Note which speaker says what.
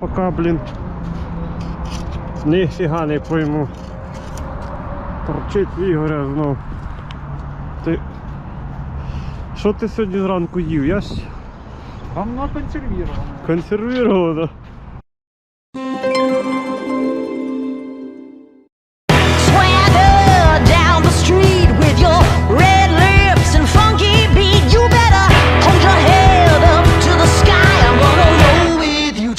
Speaker 1: Пока, блін. Ніфіга не пойму. Торчить Ігоря знов. Ти. Що ти сьогодні зранку їв? Я ж
Speaker 2: Говно консервировано.
Speaker 1: консервував, да?